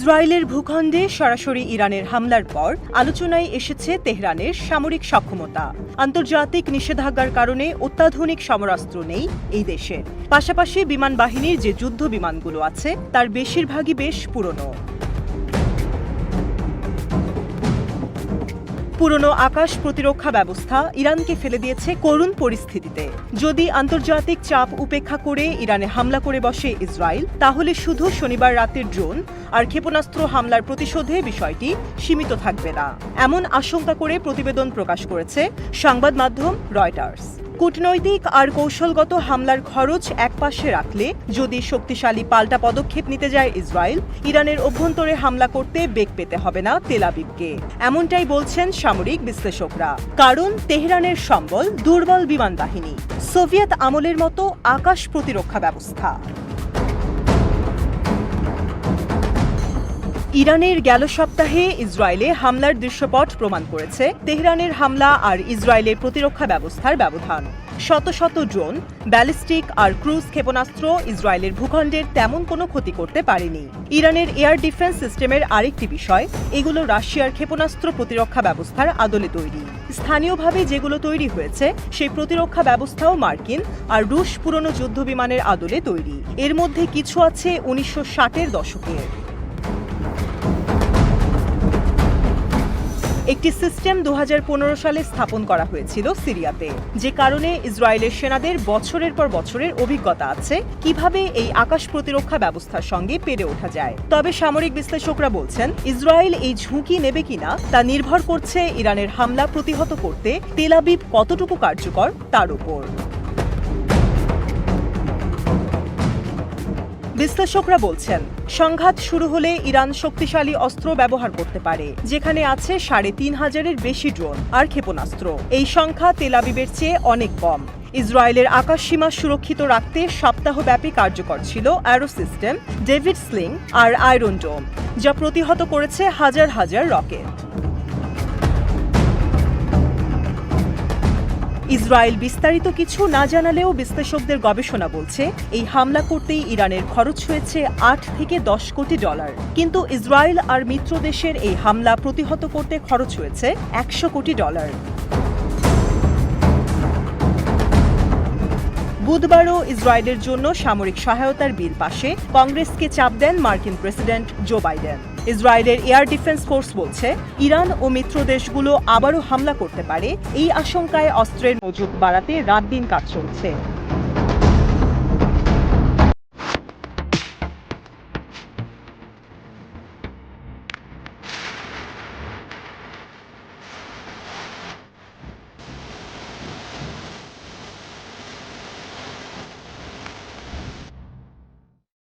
ইসরায়েলের ভূখণ্ডে সরাসরি ইরানের হামলার পর আলোচনায় এসেছে তেহরানের সামরিক সক্ষমতা। আন্তর্জাতিক নিষেধাজ্ঞার কারণে অত্যাধুনিক সমরাস্ত্র নেই এই দেশের পাশাপাশি বিমান বাহিনীর যে যুদ্ধ বিমানগুলো আছে, তার বেশিরভাগই বেশ পুরনো। পুরনো আকাশ প্রতিরক্ষা ব্যবস্থা ইরানকে ফেলে দিয়েছে করুণ পরিস্থিতিতে। যদি আন্তর্জাতিক চাপ উপেক্ষা করে ইরানে হামলা করে বসে ইসরায়েল, তাহলে শুধু শনিবার রাতের ড্রোন আর ক্ষেপণাস্ত্র হামলার প্রতিশোধে বিষয়টি সীমিত থাকবে না। এমন আশঙ্কা করে প্রতিবেদন প্রকাশ করেছে সংবাদ মাধ্যম রয়টার্স। কূটনৈতিক আর কৌশলগত হামলার খরচ একপাশে রাখলে যদি শক্তিশালী পাল্টা পদক্ষেপ নিতে যায় ইসরায়েল, ইরানের অভ্যন্তরে হামলা করতে বেগ পেতে হবে না তেলাবিবকে এমনটাই বলছেন সামরিক বিশ্লেষকরা। কারণ তেহরানের সম্বল দুর্বল বিমান বাহিনী। সোভিয়েত আমলের মতো আকাশ প্রতিরক্ষা ব্যবস্থা। ইরানের গেল সপ্তাহে ইসরায়েলে হামলার দৃশ্যপট প্রমাণ করেছে। তেহরানের হামলা আর ইসরায়েলের প্রতিরক্ষা ব্যবস্থার ব্যবধান। শত শত ড্রোন, ব্যালিস্টিক আর ক্রুজ ক্ষেপণাস্ত্র ইসরায়েলের ভূখণ্ডের তেমন কোনো ক্ষতি করতে পারেনি। ইরানের এয়ার ডিফেন্স সিস্টেমের আরেকটি বিষয়, এগুলো রাশিয়ার ক্ষেপণাস্ত্র প্রতিরক্ষা ব্যবস্থার আদলে তৈরি। স্থানীয়ভাবে যেগুলো তৈরি হয়েছে, সেই প্রতিরক্ষা ব্যবস্থাও মার্কিন আর রুশ পুরনো যুদ্ধ বিমানের আদলে তৈরি। এর মধ্যে কিছু আছে উনিশশো ষাটের দশকের। একটি সিস্টেম দু হাজার পনেরো সালে স্থাপন করা হয়েছিল সিরিয়াতে, যে কারণে ইসরায়েলের সেনাদের বছরের পর বছরের অভিজ্ঞতা আছে কীভাবে এই আকাশ প্রতিরক্ষা ব্যবস্থার সঙ্গে পেরে ওঠা যায়। তবে সামরিক বিশ্লেষকরা বলছেন, ইসরায়েল এই ঝুঁকি নেবে কিনা তা নির্ভর করছে ইরানের হামলা প্রতিহত করতে তেলাবিব কতটুকু কার্যকর তার উপর। বিশ্লেষকরা বলছেন, সংঘাত শুরু হলে ইরান শক্তিশালী অস্ত্র ব্যবহার করতে পারে, যেখানে আছে সাড়ে তিন হাজারের বেশি ড্রোন আর ক্ষেপণাস্ত্র। এই সংখ্যা তেলাবিবের চেয়ে অনেক কম। ইসরায়েলের আকাশ সীমা সুরক্ষিত রাখতে সপ্তাহব্যাপী কার্যকর ছিল অ্যারো সিস্টেম, ডেভিড স্লিং আর আয়রন ডোম, যা প্রতিহত করেছে হাজার হাজার রকেট। ইসরায়েল বিস্তারিত কিছু না জানালেও বিশ্লেষকদের গবেষণা বলছে, এই হামলা করতেই ইরানের খরচ হয়েছে আট থেকে দশ কোটি ডলার। কিন্তু ইসরায়েল আর মিত্র দেশের এই হামলা প্রতিহত করতে খরচ হয়েছে একশো কোটি ডলার। বুধবারও ইসরায়েলের জন্য সামরিক সহায়তার বিল পাশে কংগ্রেসকে চাপ দেন মার্কিন প্রেসিডেন্ট জো বাইডেন। ইসরায়েলের এয়ার ডিফেন্স ফোর্স বলছে, ইরান ও মিত্র দেশগুলো আবারও হামলা করতে পারে। এই আশঙ্কায় অস্ত্রের মজুত বাড়াতে রাত দিন কাজ চলছে।